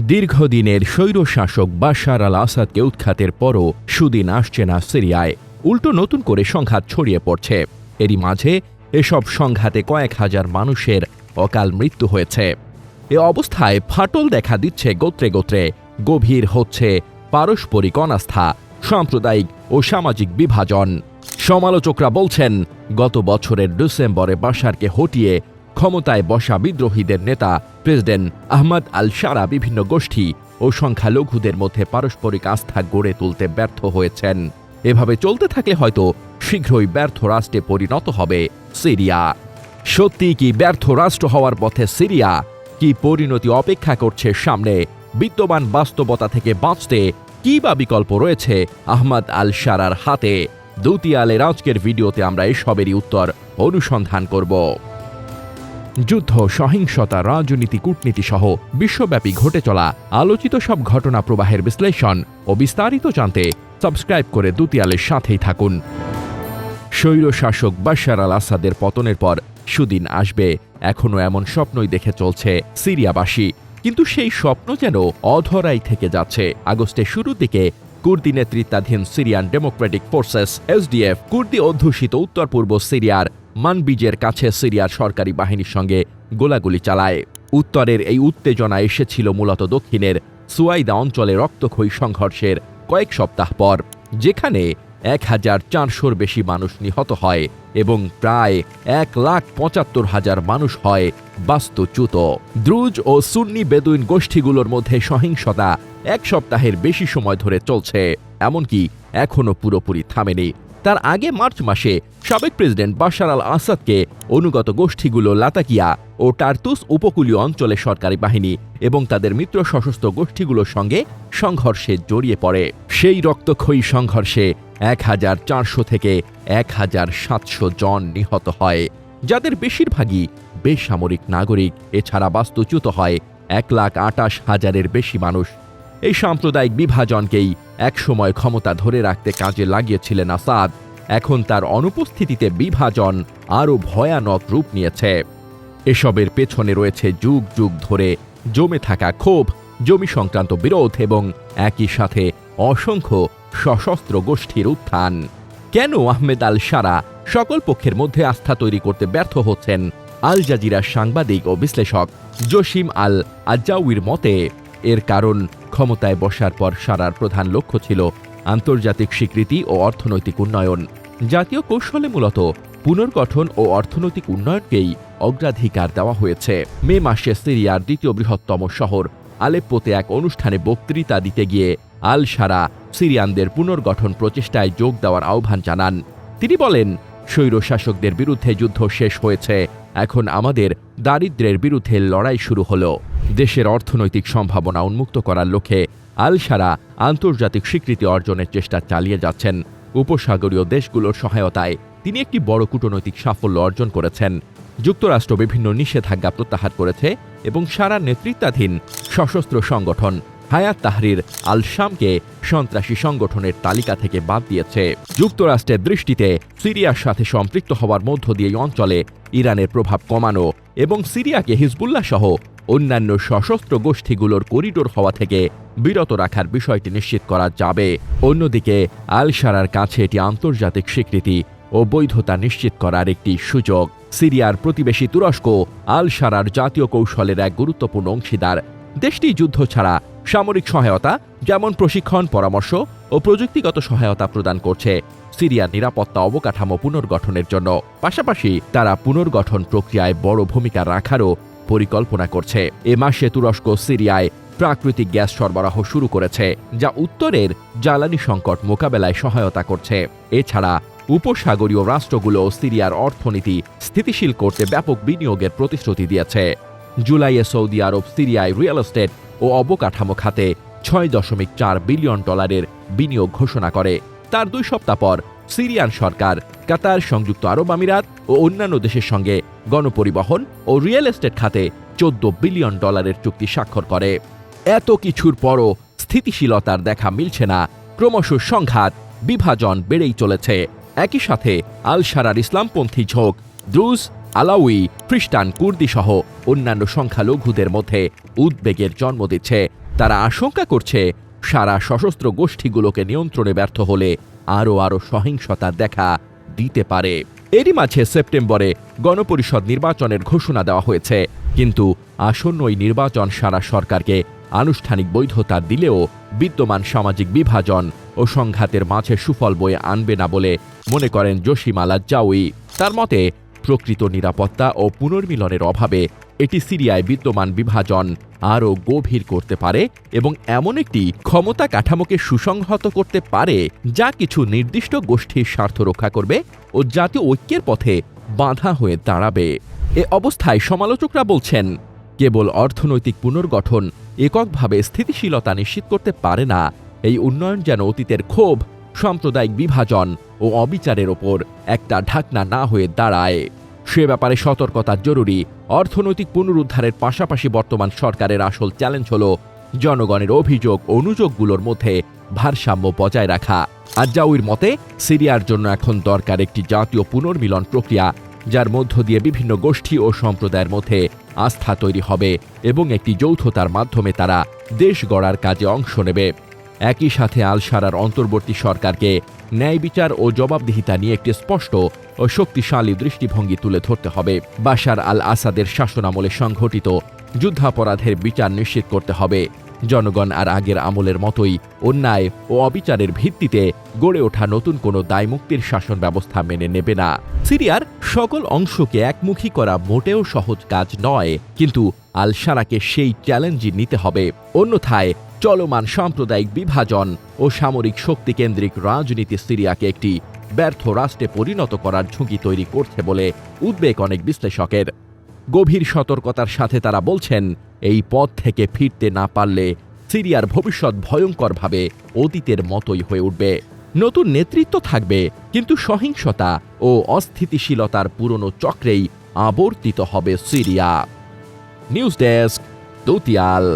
দীর্ঘদিনের স্বৈরশাসক বাশার আল আসাদকে উৎখাতের পরও সুদিন আসছে না সিরিয়ায়। উল্টো নতুন করে সংঘাত ছড়িয়ে পড়ছে। এরই মাঝে এসব সংঘাতে কয়েক হাজার মানুষের অকাল মৃত্যু হয়েছে। এ অবস্থায় ফাটল দেখা দিচ্ছে গোত্রে গোত্রে। গভীর হচ্ছে পারস্পরিক অনাস্থা, সাম্প্রদায়িক ও সামাজিক বিভাজন। সমালোচকরা বলছেন, গত বছরের ডিসেম্বরে বাশারকে হটিয়ে ক্ষমতায় বসা বিদ্রোহীদের নেতা প্রেসিডেন্ট আহমদ আল সারা বিভিন্ন গোষ্ঠী ও সংখ্যালঘুদের মধ্যে পারস্পরিক আস্থা গড়ে তুলতে ব্যর্থ হয়েছেন। এভাবে চলতে থাকলে হয়তো শীঘ্রই ব্যর্থ রাষ্ট্রে পরিণত হবে সিরিয়া। সত্যি কি ব্যর্থ রাষ্ট্র হওয়ার পথে সিরিয়া কি পরিণতি অপেক্ষা করছে সামনে? বিদ্যমান বাস্তবতা থেকে বাঁচতে কি বা বিকল্প রয়েছে আহমদ আল সারার হাতে? দুতিয়ালের আজকের ভিডিওতে আমরা এসবেরই উত্তর অনুসন্ধান করব। যুদ্ধ, সহিংসতা, রাজনীতি, কূটনীতি সহ বিশ্বব্যাপী ঘটে চলা আলোচিত সব ঘটনা প্রবাহের বিশ্লেষণ ও বিস্তারিত জানতে সাবস্ক্রাইব করে দুতিয়ালের সাথেই থাকুন। স্বৈরশাসক বাশার আল আসাদের পতনের পর সুদিন আসবে। এখনও এমন স্বপ্নই দেখে চলছে সিরিয়াবাসী। কিন্তু সেই স্বপ্ন যেন অধরাই থেকে যাচ্ছে। আগস্টের শুরুর দিকে কুর্দি নেতৃত্বাধীন সিরিয়ান ডেমোক্রেটিক ফোর্সেস এসডিএফ কুর্দি অধ্যুষিত উত্তর পূর্ব সিরিয়ার মানবিজের কাছে সিরিয়ার সরকারি বাহিনীর সঙ্গে গোলাগুলি চালায়। উত্তরের এই উত্তেজনা এসেছিল মূলত দক্ষিণের সুয়াইদা অঞ্চলে রক্তক্ষয়ী সংঘর্ষের কয়েক সপ্তাহ পর, যেখানে এক হাজার চারশোর বেশি মানুষ নিহত হয় এবং প্রায় এক লাখ পঁচাত্তর হাজার মানুষ হয় বাস্তুচ্যুত। দ্রুজ ও সুন্নি বেদুইন গোষ্ঠীগুলোর মধ্যে সহিংসতা এক সপ্তাহের বেশি সময় ধরে চলছে, এমনকি এখনও পুরোপুরি থামেনি। তার আগে মার্চ মাসে সাবেক প্রেসিডেন্ট বাশার আল আসাদকে অনুগত গোষ্ঠীগুলো লাতাকিয়া ও টার্তুস উপকূলীয় অঞ্চলে সরকারি বাহিনী এবং তাদের মিত্র সশস্ত্র গোষ্ঠীগুলোর সঙ্গে সংঘর্ষে জড়িয়ে পড়ে। সেই রক্তক্ষয়ী সংঘর্ষে এক হাজার চারশো থেকে এক হাজার সাতশো জন নিহত হয়, যাদের বেশিরভাগই বেসামরিক নাগরিক। এছাড়া বাস্তুচ্যুত হয় এক লাখ আটাশ হাজারের বেশি মানুষ। এই সাম্প্রদায়িক বিভাজনকেই একসময় ক্ষমতা ধরে রাখতে কাজে লাগিয়েছিলেন আসাদ। এখন তার অনুপস্থিতিতে বিভাজন আরও ভয়ানক রূপ নিয়েছে। এসবের পেছনে রয়েছে যুগ যুগ ধরে জমে থাকা ক্ষোভ, জমি সংক্রান্ত বিরোধ এবং একই সাথে অসংখ্য সশস্ত্র গোষ্ঠীর উত্থান। কেন আহমেদ আল সারা সকল পক্ষের মধ্যে আস্থা তৈরি করতে ব্যর্থ হচ্ছেন? আল জাজিরার সাংবাদিক ও বিশ্লেষক জসিম আল আজাউইর মতে, এর কারণ ক্ষমতায় বসার পর সারার প্রধান লক্ষ্য ছিল আন্তর্জাতিক স্বীকৃতি ও অর্থনৈতিক উন্নয়ন। জাতীয় কৌশলে মূলত পুনর্গঠন ও অর্থনৈতিক উন্নয়নকেই অগ্রাধিকার দেওয়া হয়েছে। মে মাসে সিরিয়ার দ্বিতীয় বৃহত্তম শহর আলেপ্পোতে এক অনুষ্ঠানে বক্তৃতা দিতে গিয়ে আল সারা সিরিয়ানদের পুনর্গঠন প্রচেষ্টায় যোগ দেওয়ার আহ্বান জানান। তিনি বলেন স্বৈর শাসকদের বিরুদ্ধে যুদ্ধ শেষ হয়েছে। এখন আমাদের দারিদ্র্যের বিরুদ্ধে লড়াই শুরু হলো। দেশের অর্থনৈতিক সম্ভাবনা উন্মুক্ত করার লক্ষ্যে আল সারা আন্তর্জাতিক স্বীকৃতি অর্জনের চেষ্টা চালিয়ে যাচ্ছেন। উপসাগরীয় দেশগুলোর সহায়তায় তিনি একটি বড় কূটনৈতিক সাফল্য অর্জন করেছেন। যুক্তরাষ্ট্র বিভিন্ন নিষেধাজ্ঞা প্রত্যাহার করেছে এবং সারা নেতৃত্বাধীন সশস্ত্র সংগঠন হায়াত তাহরির আল শামকে সন্ত্রাসী সংগঠনের তালিকা থেকে বাদ দিয়েছে। যুক্তরাষ্ট্রের দৃষ্টিতে সিরিয়ার সাথে সম্পৃক্ত হওয়ার মধ্য দিয়ে অঞ্চলে ইরানের প্রভাব কমানো এবং সিরিয়াকে হিজবুল্লাহ সহ অন্যান্য সশস্ত্র গোষ্ঠীগুলোর করিডোর হওয়া থেকে বিরত রাখার বিষয়টি নিশ্চিত করা যাবে। অন্যদিকে আলসারার কাছে এটি আন্তর্জাতিক স্বীকৃতি ও বৈধতা নিশ্চিত করার একটি সুযোগ। সিরিয়ার প্রতিবেশী তুরস্ক আল সারার জাতীয় কৌশলের এক গুরুত্বপূর্ণ অংশীদার। দেশটি যুদ্ধ ছাড়া সামরিক সহায়তা, যেমন প্রশিক্ষণ, পরামর্শ ও প্রযুক্তিগত সহায়তা প্রদান করছে, সিরিয়ার নিরাপত্তা অবকাঠামো পুনর্গঠনের জন্য। পাশাপাশি, তারা পুনর্গঠন প্রক্রিয়ায় বড় ভূমিকা রাখারও পরিকল্পনা করছে। এ মাসে তুরস্ক, সিরিয়ায় প্রাকৃতিক গ্যাস সরবরাহ শুরু করেছে, যা উত্তরের জ্বালানি সংকট মোকাবেলায় সহায়তা করছে। এছাড়া উপসাগরীয় রাষ্ট্রগুলো সিরিয়ার অর্থনীতি স্থিতিশীল করতে ব্যাপক বিনিয়োগের প্রতিশ্রুতি দিয়েছে। জুলাইয়ে সৌদি আরব সিরিয়ায় রিয়েল এস্টেট ও অবকাঠামো খাতে ছয় দশমিক চার বিলিয়ন ডলারের বিনিয়োগ ঘোষণা করে। তার দুই সপ্তাহ পর সিরিয়ান সরকার, কাতার, সংযুক্ত আরব আমিরাত ও অন্যান্য দেশের সঙ্গে গণপরিবহন ও রিয়েল এস্টেট খাতে চোদ্দ বিলিয়ন ডলারের চুক্তি স্বাক্ষর করে। এত কিছুর পরও স্থিতিশীলতার দেখা মিলছে না। ক্রমশ সংঘাত, বিভাজন বেড়েই চলেছে। একই সাথে আল সারার ইসলামপন্থী ঝোঁক দ্রুজ আলাউই, খ্রিস্টান কুর্দি সহ অন্যান্য সংখ্যালঘুদের মধ্যে উদ্বেগের জন্ম দিচ্ছে। তারা আশঙ্কা করছে সারা সশস্ত্র গোষ্ঠীগুলোকে নিয়ন্ত্রণে ব্যর্থ হলে আরও আরও সহিংসতা দেখা দিতে পারে। এরই মাঝে সেপ্টেম্বরে গণপরিষদ নির্বাচনের ঘোষণা দেওয়া হয়েছে। কিন্তু আসন্ন এই নির্বাচন সারা সরকারকে আনুষ্ঠানিক বৈধতা দিলেও বিদ্যমান সামাজিক বিভাজন ও সংঘাতের মাঝে সুফল বয়ে আনবে না বলে মনে করেন জসিমালা জাউই তার মতে, প্রকৃত নিরাপত্তা ও পুনর্মিলনের অভাবে এটি সিরিয়ায় বিদ্যমান বিভাজন আরও গভীর করতে পারে এবং এমন একটি ক্ষমতা কাঠামোকে সুসংহত করতে পারে যা কিছু নির্দিষ্ট গোষ্ঠীর স্বার্থ রক্ষা করবে ও জাতীয় ঐক্যের পথে বাধা হয়ে দাঁড়াবে। এ অবস্থায় সমালোচকরা বলছেন, কেবল অর্থনৈতিক পুনর্গঠন এককভাবে স্থিতিশীলতা নিশ্চিত করতে পারে না, এই উন্নয়ন যেন অতীতের ক্ষোভ, সাম্প্রদায়িক বিভাজন ও অবিচারের ওপর একটা ঢাকনা না হয়ে দাঁড়ায়। সে ব্যাপারে সতর্কতা জরুরি। অর্থনৈতিক পুনরুদ্ধারের পাশাপাশি বর্তমান সরকারের আসল চ্যালেঞ্জ হল জনগণের অভিযোগ অনুযোগগুলোর মধ্যে ভারসাম্য বজায় রাখা। আজ্জাউইর মতে, সিরিয়ার জন্য এখন দরকার একটি জাতীয় পুনর্মিলন প্রক্রিয়া, যার মধ্য দিয়ে বিভিন্ন গোষ্ঠী ও সম্প্রদায়ের মধ্যে আস্থা তৈরি হবে এবং একটি যৌথতার মাধ্যমে তারা দেশ গড়ার কাজে অংশ নেবে। একই সাথে আল সারার অন্তর্বর্তী সরকারকে ন্যায় বিচার ও জবাবদিহিতা নিয়ে একটি স্পষ্ট ও শক্তিশালী দৃষ্টিভঙ্গি তুলে ধরতে হবে। বাশার আল আসাদের শাসনামলে সংঘটিত যুদ্ধাপরাধের বিচার নিশ্চিত করতে হবে। জনগণ আর আগের আমলের মতোই অন্যায় ও অবিচারের ভিত্তিতে গড়ে ওঠা নতুন কোনো দায়মুক্তির শাসন ব্যবস্থা মেনে নেবে না। সিরিয়ার সকল অংশকে একমুখী করা মোটেও সহজ কাজ নয়, কিন্তু আল সারাকে সেই চ্যালেঞ্জই নিতে হবে। অন্যথায় চলমান সাম্প্রদায়িক বিভাজন ও সামরিক শক্তিকেন্দ্রিক রাজনীতি সিরিয়াকে একটি ব্যর্থ রাষ্ট্রে পরিণত করার ঝুঁকি তৈরি করছে বলে উদ্বেগ অনেক বিশ্লেষকের। গভীর সতর্কতার সাথে তারা বলছেন, এই পথ থেকে ফিরতে না পারলে সিরিয়ার ভবিষ্যৎ ভয়ঙ্করভাবে অতীতের মতোই হয়ে উঠবে। নতুন নেতৃত্ব থাকবে, কিন্তু সহিংসতা ও অস্থিতিশীলতার পুরনো চক্রেই আবর্তিত হবে সিরিয়া। News desk, দৌতিয়াল।